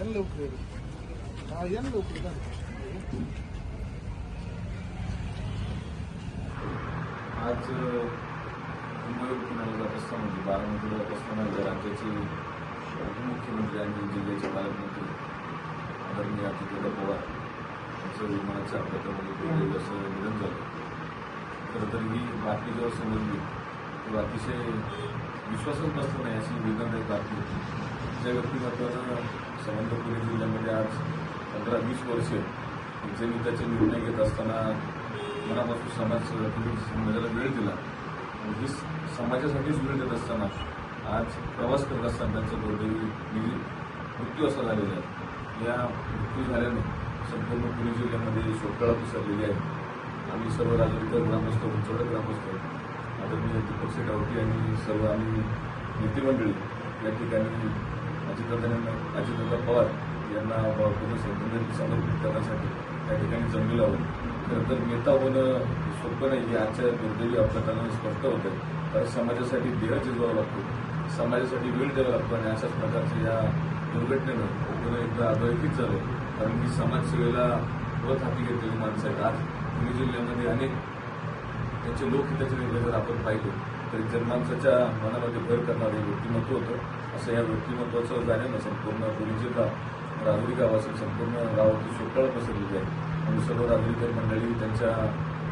ಎಲ್ಲಿ ಹೋಗ್ತೀರಿ ಎಲ್ಲಿ ಹೋಗ್ತೀರ आज मुंबई पुण्याला जात असताना म्हणजे बारामतीला जात असताना राज्याचे उपमुख्यमंत्री आणि जिल्ह्याचे पालकमंत्री आदरणीय अजितदादा पवार यांचं विमानाच्या अपघातामध्ये असं निधन झालं. खरं तर ही बातमी जेव्हा समजली तर अतिशय विश्वासच नसतो नाही अशी वेदनादायक बातमी होती. ज्या व्यक्तिमत्वानं संबंध पुणे जिल्ह्यामध्ये आज पंधरा वीस वर्ष जनिताचे निर्णय घेत असताना मनापासून समाज समाजाला वेळ दिला. आणि ही समाजासाठीच वेळ देत असताना आज प्रवास करत असताना त्यांचा दुर्दैवी निधी मृत्यू असा झालेला आहे. या मृत्यू झाल्याने संपूर्ण पुणे जिल्ह्यामध्ये शोकळा पसरलेली आहे. आम्ही सर्व राजकीय ग्रामस्थ उंचवड ग्रामस्थ आदरणीय दीपक गावटी आणि सर्व आम्ही नेतेमंडळी या ठिकाणी अजितदादा अजितदादा पवार यांना पूर्ण श्रद्धांजली सादर करण्यासाठी त्या ठिकाणी जमलेलो आहोत. तर नेता होणं सोपं नाही हे आजच्या दुर्दैवी अपघातानं स्पष्ट होतं कारण समाजासाठी देह झिजवावा लागतो. समाजासाठी वेळ द्यावा लागतो आणि अशाच प्रकारच्या या दुर्घटनेनं पुन्हा एकदा अधोरेखित झालं. कारण मी समाजसेवेला परत हाती घेतलेली माणसं आहेत. आज पुणे जिल्ह्यामध्ये अनेक त्यांचे लोकहिताचे निर्णय जर आपण पाहिले तरी जनमानसाच्या मनामध्ये भर करणारे व्यक्तिमत्व होतं असं या व्यक्तिमत्वाचं जाण्यानं संपूर्ण पुणे जिल्हा राजुरी गावाचं संपूर्ण गावाची शोकाळ पसरलेली आहे. आणि सर्व राजकीय मंडळी त्यांच्या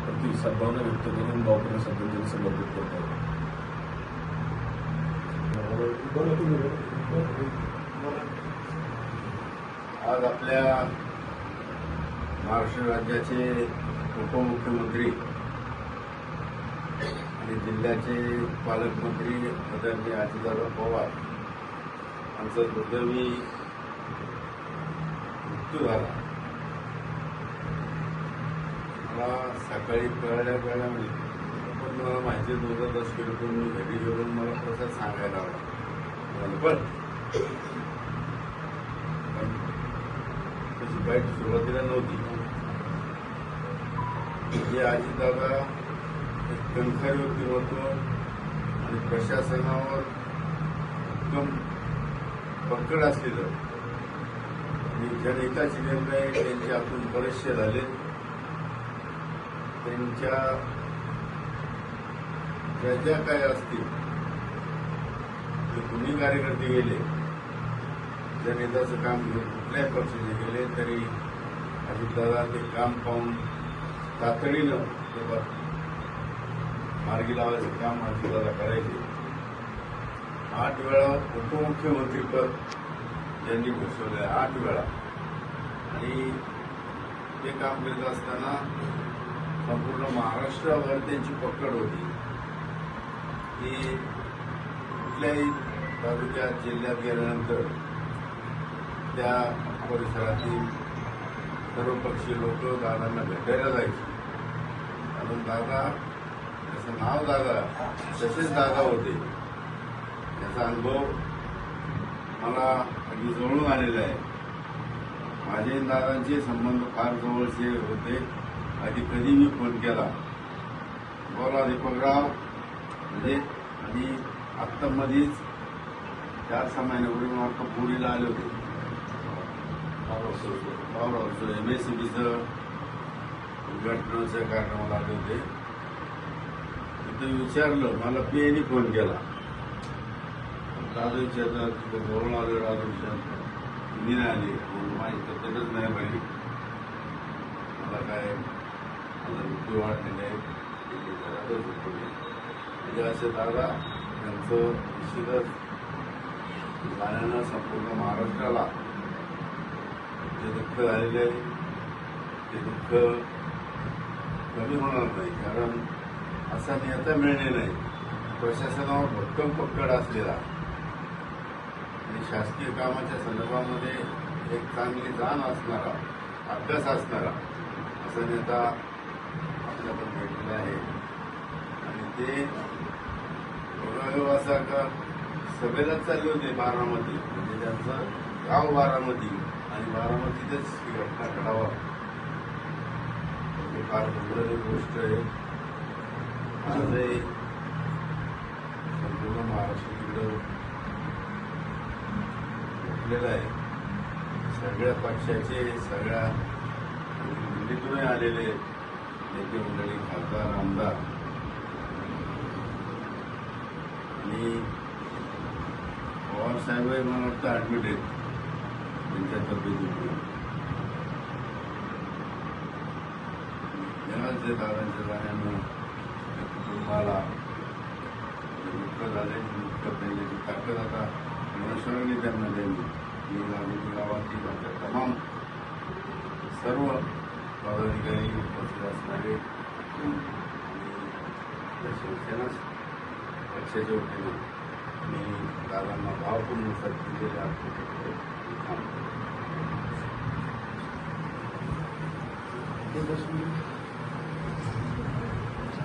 प्रति सद्भावना व्यक्त करून भावपूर्ण श्रद्धांजली समर्पित करतात. आज आपल्या महाराष्ट्र राज्याचे उपमुख्यमंत्री आणि जिल्ह्याचे पालकमंत्री आदरणीय अजितदादा पवार यांचा दुर्दैवी मृत्यू झाला. मला सकाळी कळल्या कळल्या म्हणजे पण मला माहिती दस किलो मी घरी घेऊन मला प्रसाद सांगायला हवा पण तशी बाईट सुरुवातीला नव्हती. जे दादा एक कणखर व्यक्तिमत्व आणि प्रशासनावर उत्तम पकड असलेलं. आणि जनहिताचे निर्णय त्यांचे हातून बरेचसे झाले. त्यांच्या ज्या काय असतील? ते कुणी कार्यकर्ते गेले जनहिताचं काम कुठल्याही पक्षाचे गेले तरी अजितदादा ते काम पाहून तातडीनं ते मार्गी लावायचं काम अजितदादा करायचे. आठ वेळा उपमुख्यमंत्रीपद त्यांनी भूषवलं आहे आठ वेळा. आणि ते काम करीत असताना संपूर्ण महाराष्ट्रावर त्यांची पकड होती. की कुठल्याही तालुक्यात जिल्ह्यात गेल्यानंतर त्या परिसरातील सर्वपक्षीय लोक दादांना भेटायला जायचे. कारण दादा त्याचं नाव दादा तसेच दादा होते. त्याचा अनुभव मला अगदी जवळून आलेला आहे. माझे दादांचे संबंध फार जवळचे होते. आधी कधी मी फोन केला. बोला दीपकराव म्हणजे आणि आत्ता मध्येच चार सहा महिन्यापूर्वी मला पुरीला आले होते. पावरावर एम एस सी बीचं उद्घाटनाच्या कार्यक्रमाला आले होते. तिथे विचारलं मला पीएनी फोन केला. दादा विचारलं तिथं बोलून आलो दादा विचारलं. मी नाही आली माझी तब्येतच नाही पाहिजे मला काय मला मृत्यू त्यांचं निश्चितच झाल्यानं संपूर्ण महाराष्ट्राला जे दुःख झालेले आहे ते दुःख कमी होणार नाही. कारण असा नेता मिळणे नाही. प्रशासनावर भक्कम पकड असलेला आणि शासकीय कामाच्या संदर्भामध्ये एक चांगली जाण असणारा अभ्यास असणारा असा नेता आपल्याकडे आहे. आणि ते असा सभेला चालले होते बारामती. म्हणजे त्यांचं गाव बारामती. आणि बारामतीतच ही घटना घडावा. ही फार दुर्दैवी गोष्ट आहे. आजही संपूर्ण महाराष्ट्र तिकडं उठलेलं आहे. सगळ्या पक्षाचे सगळ्या म्हणजे दिल्लीतूनही आलेले नेते मंडळी खासदार आमदार. आणि पवार साहेबही मला वाटतं ऍडमिट आहेत. त्यांच्या तब्येतीमुळे. जेव्हाच ते दादांच्या जाण्यानं त्या कुटुंबाला दुःख झाले दुःख त्यांची ताकद आता परमेश्वरांनी त्यांना द्यावी. मी गावातील माझ्या तमाम सर्व पदाधिकारी उपस्थित असणारे आणि शिवसेनाच पक्षाच्या वतीनं मी दादांना भावपूर्ण श्रद्धांजली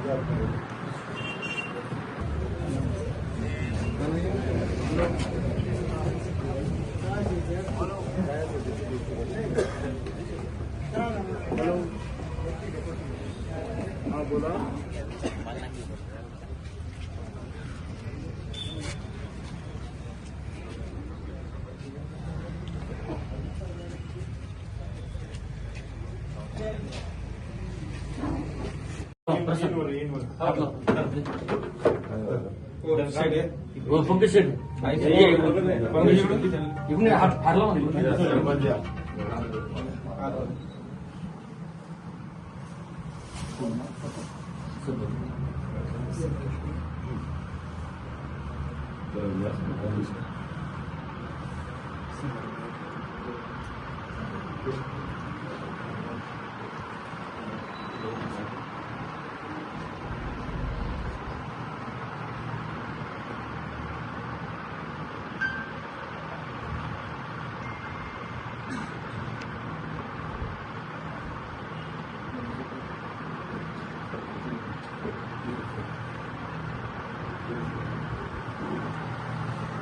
अर्पण పంపించండి ఇప్పుడు నేను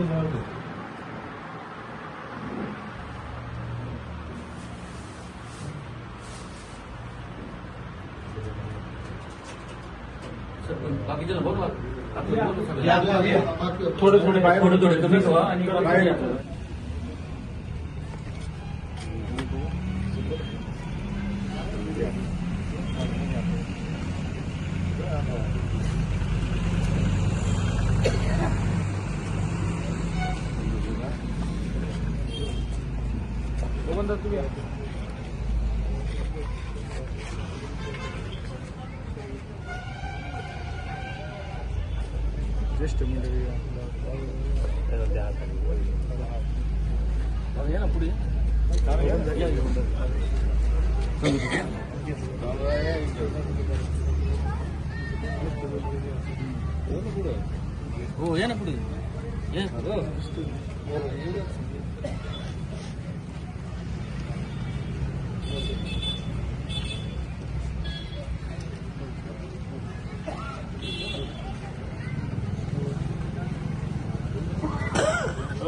इकडून हात हारला म्हणतो बाकीचे बोल थोडे थोडे बाहेर थोडे थोडे कमी ठेवा आणि बाहेर या. गोविंदा, तुम्ही या. ज्येष्ठ मंडळी या ना पुढे या, या.